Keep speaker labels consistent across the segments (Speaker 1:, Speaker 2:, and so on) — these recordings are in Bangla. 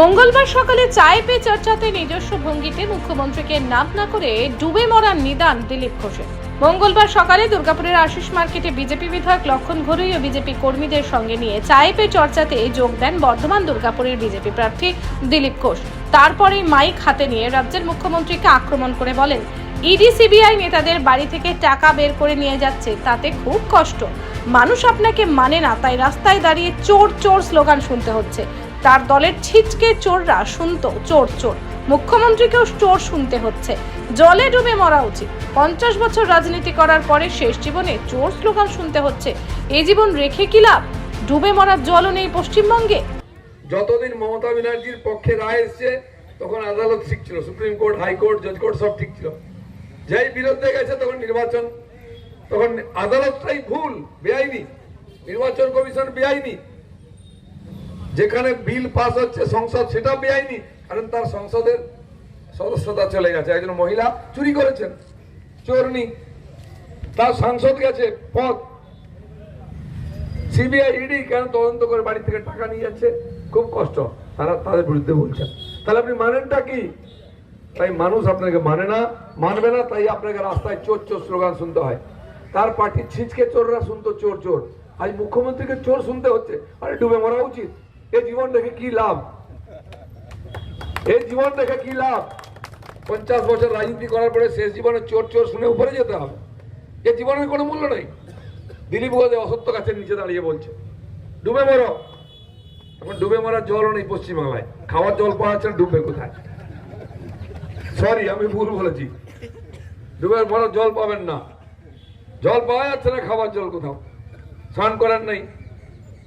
Speaker 1: মঙ্গলবার সকালে চায় পে চর্চাতে নিজস্ব ভঙ্গিতে মুখ্যমন্ত্রীকে নাম না করে ডুবে মরার নিদান দিলীপ ঘোষের। মঙ্গলবার সকালে দুর্গাপুরের আশিস মার্কেটে বিজেপি বিধায়ক লক্ষণ ঘরুই ও বিজেপি কর্মীদের সঙ্গে নিয়ে চায় পে চর্চাতে যোগ দেন বর্ধমান দুর্গাপুরের বিজেপি প্রার্থী দিলীপ ঘোষ। তারপরেই মাইক হাতে নিয়ে রাজ্যের মুখ্যমন্ত্রীকে আক্রমণ করে বলেন, ইডি, সিবিআই নেতাদের বাড়ি থেকে টাকা বের করে নিয়ে যাচ্ছে, তাতে খুব কষ্ট। মানুষ আপনাকে মানে না, তাই রাস্তায় দাঁড়িয়ে চোর চোর স্লোগান শুনতে হচ্ছে। তার দলের ছিটকে চোররা শুনতো, চোর চোর। মুখ্যমন্ত্রীকেও চোর শুনতে হচ্ছে। জলে ডুবে মরা উচিত। পঞ্চাশ বছর রাজনীতি করার পরে শেষ জীবনে চোর স্লোগান শুনতে হচ্ছে। এই জীবন রেখে কি লাভ? ডুবে মরার জলও নেই পশ্চিমবঙ্গে।
Speaker 2: যতদিন মমতা ব্যানার্জির পক্ষে রায় এসছে, তখন আদালত ঠিক ছিল। সুপ্রিম কোর্ট হাইকোর্ট জজ কোর্ট সব ঠিক ছিল। যেই বিরুদ্ধে গেছে তখন নির্বাচন। তখন আদালতটাই ভুল, বেআইনি। নির্বাচন কমিশন বেআইনি। যেখানে বিল পাস হচ্ছে, সংসদ সেটা বেআইনি, কারণ তার সংসদের সদস্যতা চলে গেছে। একজন মহিলা চুরি করেছেন, চোরনি। তার সাংসদ গেছে পদ সিবিআই, ইডি কেন তদন্ত করে বাড়ি থেকে টাকা নিয়ে যাচ্ছে? খুব কষ্ট। তারা তাদের বিরুদ্ধে বলছেন। তাহলে আপনি মানেনটা কি? তাই মানুষ আপনাকে মানে না, মানবে না, তাই আপনাকে রাস্তায় চোর চোর স্লোগান শুনতে হয়। তার পার্টির ছিচকে চোররা শুনতো, চোর চোর। আজ মুখ্যমন্ত্রীকে চোর শুনতে হচ্ছে। আরে ডুবে মরা উচিত। এ জীবন রেখে কি লাভ? এই জীবন রেখে কি লাভ? পঞ্চাশ বছর রাজনীতি করার পরে শেষ জীবনে চোর চোর শুনে উপরে যেতে হবে। এ জীবনের কোনো মূল্য নেই। দিলীপ বোধে অসত্য গাছের নিচে দাঁড়িয়ে বলছে ডুবে মরো। এখন ডুবে মরার জলও নেই পশ্চিমবাংলায়। খাওয়ার জল পাওয়া যাচ্ছে না, ডুববে কোথায়? সরি আমি ভুল বলেছি। ডুবে মরার জল পাবেন না। জল পাওয়া যাচ্ছে না খাবার জল কোথাও। স্নান করার নেই।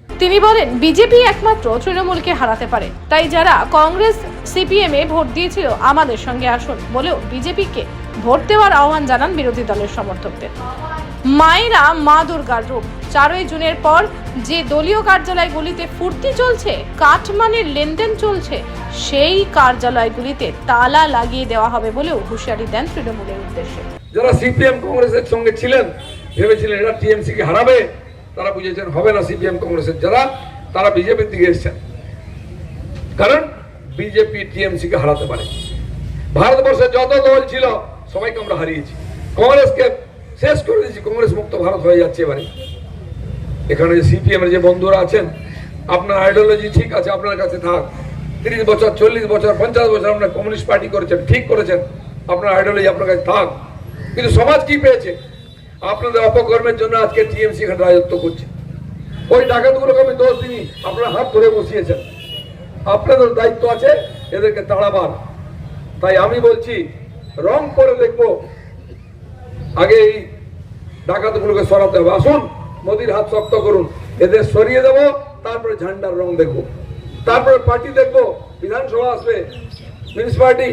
Speaker 1: তিনি বলেন, বিজেপি একমাত্র তৃণমূলকে হারাতে পারে। তাই যারা কংগ্রেস, সিপিএম ভোট দিয়েছিল, আমাদের সঙ্গে আসুন বলেও বিজেপিকে ভোট দেওয়ার আহ্বান জানান বিরোধী দলের সমর্থকদের। মায়েরা মা দুর্গার রূপ। চারই জুনের পর যে দলীয় কার্যালয়গুলিতে ফুর্তি চলছে কাটমানির লেনদেন চলছে, সেই কার্যালয়গুলিতে তালা লাগিয়ে দেওয়া হবে বলেও হুঁশিয়ারি দেন তৃণমূলের উদ্দেশ্যে।
Speaker 2: যারা সিপিএম কংগ্রেসের সঙ্গে ছিলেন, ভেবেছিলেন এরা টিএমসি কে হারাবে তারা বুঝেছেন হবে না সিপিএম কংগ্রেসের যারা তারা বিজেপির দিকে এসেছেন। কারণ বিজেপি টিএমসি কে হারাতে পারে। ভারতবর্ষে যত দল ছিল, সবাইকে আমরা হারিয়েছি। কংগ্রেসকে শেষ করে দিয়েছি, কংগ্রেস মুক্ত ভারত হয়ে যাচ্ছে এবারে। এখানে যে সিপিএম এর যে বন্ধুরা আছেন, আপনার আইডিওলজি ঠিক আছে, আপনার কাছে থাক। তিরিশ বছর, চল্লিশ বছর, পঞ্চাশ বছর আপনার কমিউনিস্ট পার্টি করেছেন, ঠিক করেছেন। আপনার আইডিওলজি আপনার কাছে থাক। কিন্তু সমাজ কি পেয়েছে? আপনাদের অপকর্মের জন্য আজকে টিএমসি এখানে রাজত্ব করছে। ওই ডাকাতগুলোকে আমি দোষ দিই আপনারা হাত ধরে বসিয়েছেন। আপনাদের দায়িত্ব আছে, এদেরকে তাড়াবার। তাই আমি বলছি, রং করে দেখব। আগে এই ডাকাতগুলোকে সরাতে হবে। আসুন, মোদির হাত শক্ত করুন। এদের সরিয়ে দেবো, তারপরে ঝান্ডার রং দেখব। তারপরে পার্টি দেখব, বিধানসভা আসবে মিউনিসিপালিটি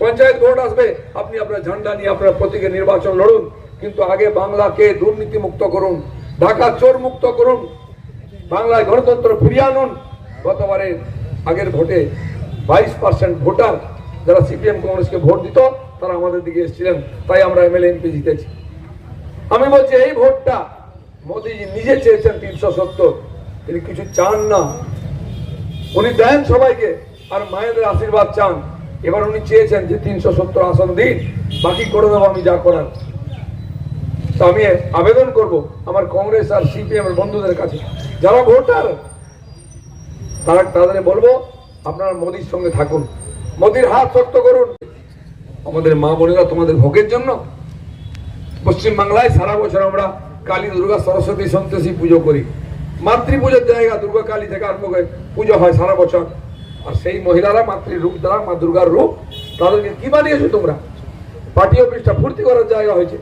Speaker 2: পঞ্চায়েত ভোট আসবে। আপনি আপনার ঝান্ডা নিয়ে আপনার প্রতীকে নির্বাচন লড়ুন। কিন্তু আগে বাংলাকে দুর্নীতি মুক্ত করুন, ঢাকা চোর মুক্ত করুন, বাংলায় গণতন্ত্র ফিরিয়ে আনুন। গতবারে আগের ভোটে বাইশ পার্সেন্ট ভোটার যারা সিপিএম কংগ্রেসকে ভোট দিত, তারা আমাদের দিকে এসেছিলেন। তাই আমরা এমএলএ, এমপি জিতেছি। আমি বলছি, এই ভোটটা মোদীজি নিজে চেয়েছেন তিনশো সত্তর। তিনি কিছু চান না। উনি দেন সবাইকে, আর মায়েদের আশীর্বাদ চান। এবার উনি চেয়েছেন যে তিনশো সত্তর আসন দিন, বাকি করে দেবো আমি যা করার। তো আমি আবেদন করব আমার কংগ্রেস আর সিপিএম এর বন্ধুদের কাছে। যারা ভোটার, তারা তাদের বলব, আপনারা মোদির সঙ্গে থাকুন। মোদির হাত শক্ত করুন। আমাদের মা বোনেরা তোমাদের ভোগের জন্য পশ্চিম বাংলায় সারা বছর আমরা কালী, দুর্গা, সরস্বতী সন্তোষী পুজো করি। মাতৃ জায়গা দুর্গা কালী থেকে আরম্ভ করে পুজো হয় সারা বছর। আর সেই মহিলারা মাতৃ রূপ দ্বারা মা দুর্গার রূপ, তাদেরকে কি বানিয়েছো তোমরা? পার্টি অফিসটা ফুর্তি করার জায়গা হয়েছে।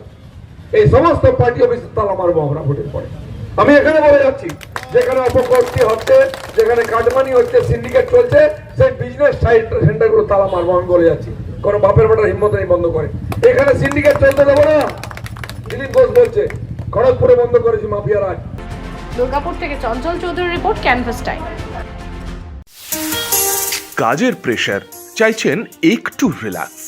Speaker 2: এই সমস্ত পার্টি অফিসে তালা মারবো আমরা ভোটের পরে। আমি এখানে বলে যাচ্ছি যেখানে অপকর্তি হচ্ছে যেখানে কাটমানি হচ্ছে সিন্ডিকেট চলছে সেই বিজনেস সাইড সেন্টারগুলো তালা মারবো আমি বলে যাচ্ছি। কোনো বাপের বেটার হিম্মত নেই বন্ধ করে। এখানে সিন্ডিকেট চলতে দেবো না। দিলীপ ঘোষ বলছে খড়গপুরে বন্ধ করেছি মাফিয়া রাজ
Speaker 1: দুর্গাপুর থেকে চঞ্চল চৌধুরীর রিপোর্ট ক্যানভাস টাইম
Speaker 3: কাজের প্রেশার চাইছেন একটু রিল্যাক্স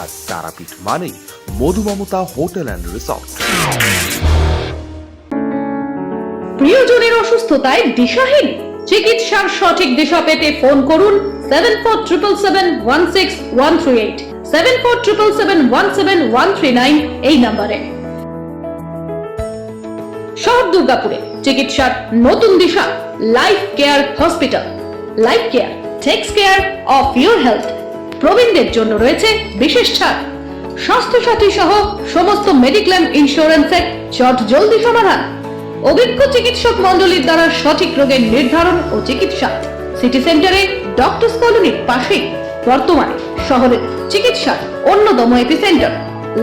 Speaker 3: আর তারাপীঠ মানেই মধুমমতা হোটেল অ্যান্ড রিসর্ট।
Speaker 4: প্রিয়জনের অসুস্থতায় দিশাহীন। চিকিৎসার সঠিক দিশা পেতে ফোন করুন seven four triple seven one six one three eight seven four triple seven one seven one three nine এই নম্বরে। শহর দুর্গাপুরে চিকিৎসার নতুন দিশা life care hospital life care takes care of your health প্রবীণদের জন্য রয়েছে বিশেষ ছাড়। স্বাস্থ্যসাথী সহ সমস্ত মেডিক্লেম ইন্স্যুরেন্সের চট জলদি সমাধান। অভিজ্ঞ চিকিৎসক মণ্ডলীর দ্বারা সঠিক রোগের নির্ধারণ ও চিকিৎসা। সিটি সেন্টারে ডক্টরস কলোনির পাশেই বর্তমানে শহরের চিকিৎসার অন্যতম epicentre,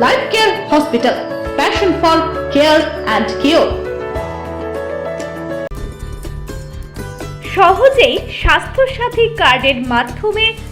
Speaker 4: life care hospital, passion for care and cure.
Speaker 5: সহজেই স্বাস্থ্যসাথী কার্ডের মাধ্যমে